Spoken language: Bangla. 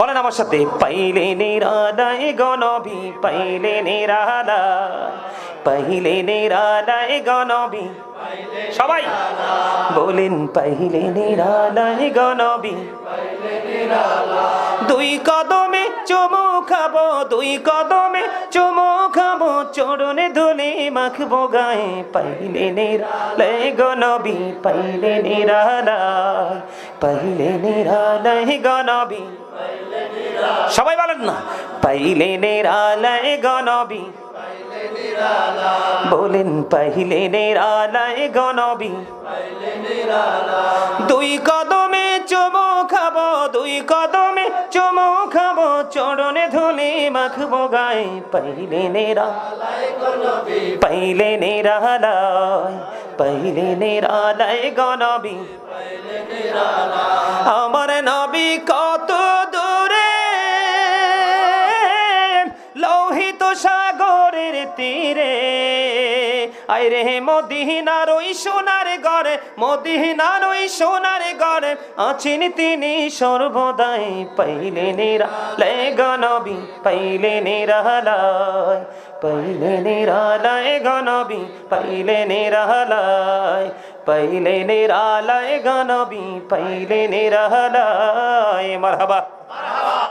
বলেন আমার সাথে, পাইলে নিরালায় গনবি পাইলে নিরালায় পাইলে নিরালায় গনবি সবাই বলেন, পাইলে নিরালায় গনবি দুই কদমে চুমু খাব, দুই কদমে চুমু চরণে ধুলি মাখবো গায়ে পাইলে নিরালায় গনবি পাইলে নিরালায় পাইলে নিরালায় গনবি সবাই বলেন না, পাইলে নিরালায় গনবি বলেন, পাইলে নিরালায় গনবি দুই কদমে চুমু খাব, দুই কদমে চুমু খাব, চরণে ধুলি বগাই পাইলে নেরা, পাইলে নিরালায় পাইলে নিরালায় গনবি আমার নবী কত দূরে, লোহিত সাগরের তীরে আইরে মদিনার ওই সোনার ঘরে, মদিনার ওই সোনার ঘরে, আছেন তিনি সর্বদাই, পাইলে নিরালয় গনবি পাইলে নিরালয় পাইলে নিরালয় গনবি পাইলে নিরালয় পাইলে নিরালয় গনবি পাইলে নিরালয় মারহাবা।